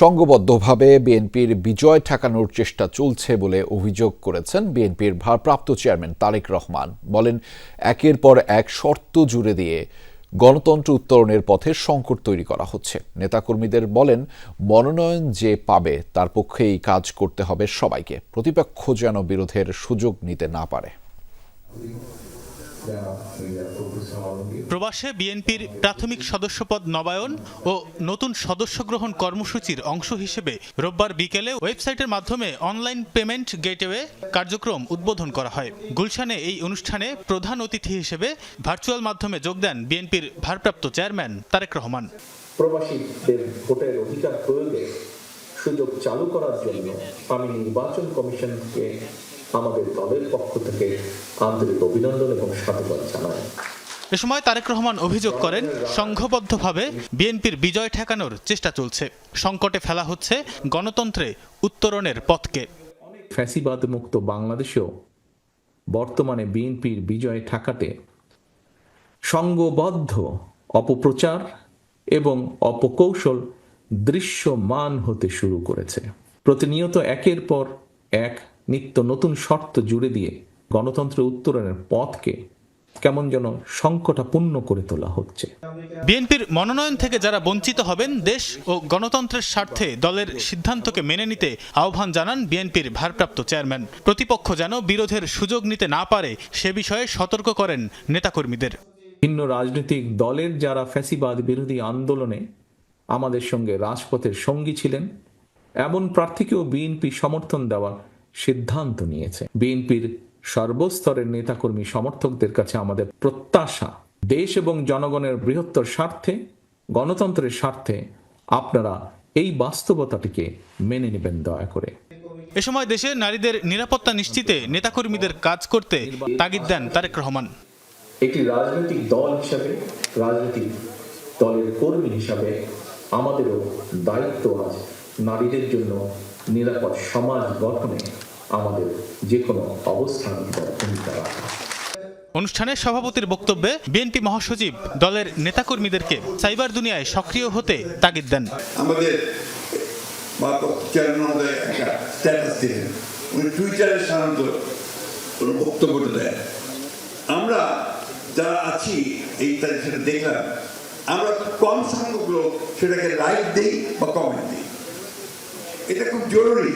সংঘবদ্ধভাবে বিএনপির বিজয় ঠেকানোর চেষ্টা চলছে বলে অভিযোগ করেছেন বিএনপির ভারপ্রাপ্ত চেয়ারম্যান তারেক রহমান। বলেন, একের পর এক শর্ত জুড়ে দিয়ে গণতন্ত্র উত্তরণের পথে সংকট তৈরি করা হচ্ছে। নেতাকর্মীদের বলেন, মনোনয়ন যে পাবে তার পক্ষেই কাজ করতে হবে সবাইকে। প্রতিপক্ষ যেন বিরোধের সুযোগ নিতে না পারে। প্রবাসে বিএনপির প্রাথমিক সদস্যপদ নবায়ন ও নতুন সদস্য গ্রহণ কর্মসূচির অংশ হিসেবে রোববার বিকেলে ওয়েবসাইটের মাধ্যমে অনলাইন পেমেন্ট গেটওয়ে কার্যক্রম উদ্বোধন করা হয়। গুলশানে এই অনুষ্ঠানে প্রধান অতিথি হিসেবে ভার্চুয়াল মাধ্যমে যোগ দেন বিএনপির ভারপ্রাপ্ত চেয়ারম্যান তারেক রহমান। প্রবাসীদের ভোটের অধিকার প্রয়োগে সুযোগ চালু করার জন্য আমি নির্বাচন কমিশনকে আমাদের দলের পক্ষ থেকে আন্তরিক অভিনন্দন এবং সাধুবাদ জানাই। এ সময় তারেক রহমান অভিযোগ করেন সংঘবদ্ধভাবে বিএনপির বিজয় ঠেকানোর চেষ্টা চলছে। সংকটে ফেলা হচ্ছে গণতন্ত্রে উত্তরণের পথকে। ফ্যাসিবাদ মুক্ত বাংলাদেশেও বর্তমানে বিএনপির বিজয় ঠেকাতে সংঘবদ্ধ অপপ্রচার এবং অপকৌশল দৃশ্যমান হতে শুরু করেছে। প্রতিনিয়ত একের পর এক নিত্য নতুন শর্ত জুড়ে দিয়ে গণতন্ত্র উত্তরণের পথকে কেমন যেন সংকটাপূর্ণ করে তোলা হচ্ছে। বিএনপির মনোনয়ন থেকে যারা বঞ্চিত হবেন দেশ ও গণতন্ত্রের স্বার্থে দলের সিদ্ধান্তকে মেনে নিতে আহ্বান জানান বিএনপির ভারপ্রাপ্ত চেয়ারম্যান। প্রতিপক্ষ যেন বিরোধের সুযোগ নিতে না পারে সে বিষয়ে সতর্ক করেন নেতাকর্মীদের। ভিন্ন রাজনৈতিক দলের যারা ফ্যাসিবাদ বিরোধী আন্দোলনে আমাদের সঙ্গে রাজপথের সঙ্গী ছিলেন এমন প্রার্থীকেও বিএনপি সমর্থন দেওয়ার সিদ্ধান্ত নিয়েছে। বিএনপির সর্বস্তরের নেতাকর্মী সমর্থকদের কাছে আমাদের প্রত্যাশা দেশ এবং জনগণের বৃহত্তর স্বার্থে গণতন্ত্রের স্বার্থে আপনারা এই বাস্তবতাটিকে মেনে নেবেন দয়া করে। এ সময় দেশে নারীদের নিরাপত্তা নিশ্চিতে নেতাকর্মীদের কাজ করতে তাগিদ দেন তারেক রহমান। একটি রাজনৈতিক দল হিসাবে রাজনৈতিক দলের কর্মী হিসাবে আমাদেরও দায়িত্ব আছে নারীদের জন্য নিরাপদ সমাজ গঠনে। আমাদের যে কোনো অবস্থান বা ভূমিকা রাখা। অনুষ্ঠানে সভাপতির বক্তব্যে বিএনপি মহাসচিব দলের নেতাকর্মীদেরকে সাইবার দুনিয়ায় সক্রিয় হতে তাগিদ দেন। আমাদের একটা স্ট্যাটাস দিলেন। উনি টুইটারে সাধারণত কোনো বক্তব্যটা দেয় আমরা যারা আছি এই তারিখ সেটা দেখলাম আমরা কম সংখ্যক লোক সেটাকে লাইক দিই বা কমেন্ট দিই। এটা খুব জরুরি।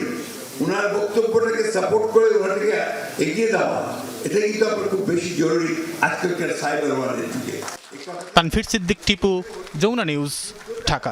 ওনার বক্তব্যটাকে সাপোর্ট করে ওনাটাকে এগিয়ে দেওয়া। এটা কিন্তু আপনার খুব বেশি জরুরি আজকালকার সাইবার ওয়ার্ল্ডের যুগে তানফির সিদ্দিক টিপু, যমুনা নিউজ, ঢাকা।